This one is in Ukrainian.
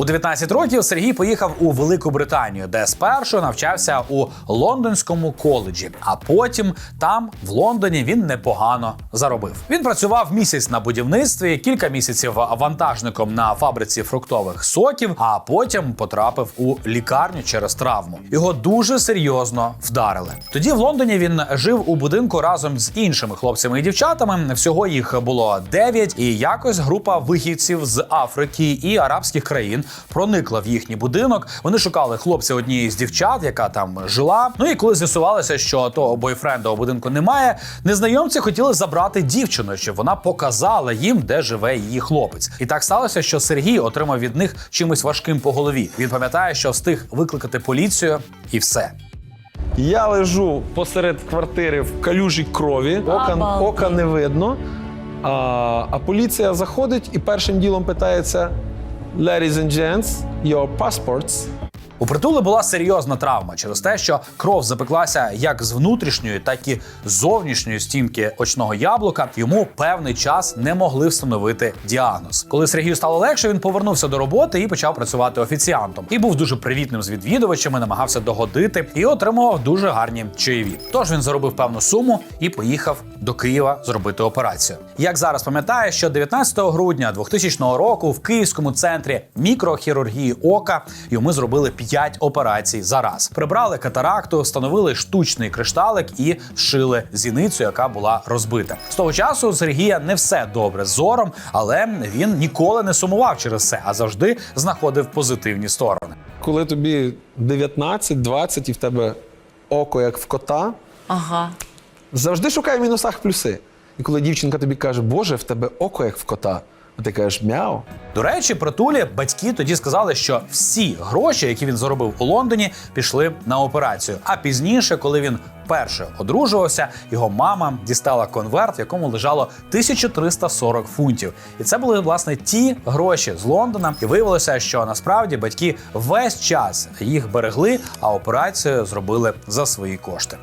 У 19 років Сергій поїхав у Велику Британію, де спершу навчався у лондонському коледжі, а потім там, в Лондоні, він непогано заробив. Він працював місяць на будівництві, кілька місяців вантажником на фабриці фруктових соків, а потім потрапив у лікарню через травму. Його дуже серйозно вдарили. Тоді в Лондоні він жив у будинку разом з іншими хлопцями і дівчатами. Всього їх було дев'ять, і якось група вихідців з Африки і арабських країн проникла в їхній будинок. Вони шукали хлопця однієї з дівчат, яка там жила. Ну і коли з'ясувалося, що того бойфренда у будинку немає, незнайомці хотіли забрати дівчину, щоб вона показала їм, де живе її хлопець. І так сталося, що Сергій отримав від них чимось важким по голові. Він пам'ятає, що встиг викликати поліцію, і все. Я лежу посеред квартири в калюжі крові, ока, ока не видно. А, а поліція заходить і першим ділом питається: Ladies and gents, your passports. У притули була серйозна травма через те, що кров запеклася як з внутрішньої, так і з зовнішньої стінки очного яблука. Йому певний час не могли встановити діагноз. Коли Сергію стало легше, він повернувся до роботи і почав працювати офіціантом. І був дуже привітним з відвідувачами, намагався догодити і отримував дуже гарні чаєві. Тож він заробив певну суму і поїхав до Києва зробити операцію. Як зараз пам'ятає, що 19 грудня 2000 року в Київському центрі мікрохірургії ока йому зробили 5 операцій за раз. Прибрали катаракту, встановили штучний кришталик і вшили зіницю, яка була розбита. З того часу у Сергія не все добре з зором, але він ніколи не сумував через це, а завжди знаходив позитивні сторони. Коли тобі 19-20 і в тебе око як в кота, Ага. завжди шукай в мінусах плюси. І коли дівчинка тобі каже, Боже, в тебе око як в кота, а ти кажеш мяу. До речі, притулі батьки тоді сказали, що всі гроші, які він заробив у Лондоні, пішли на операцію. А пізніше, коли він вперше одружувався, його мама дістала конверт, в якому лежало 1340 фунтів. І це були власне ті гроші з Лондона. І виявилося, що насправді батьки весь час їх берегли, а операцію зробили за свої кошти.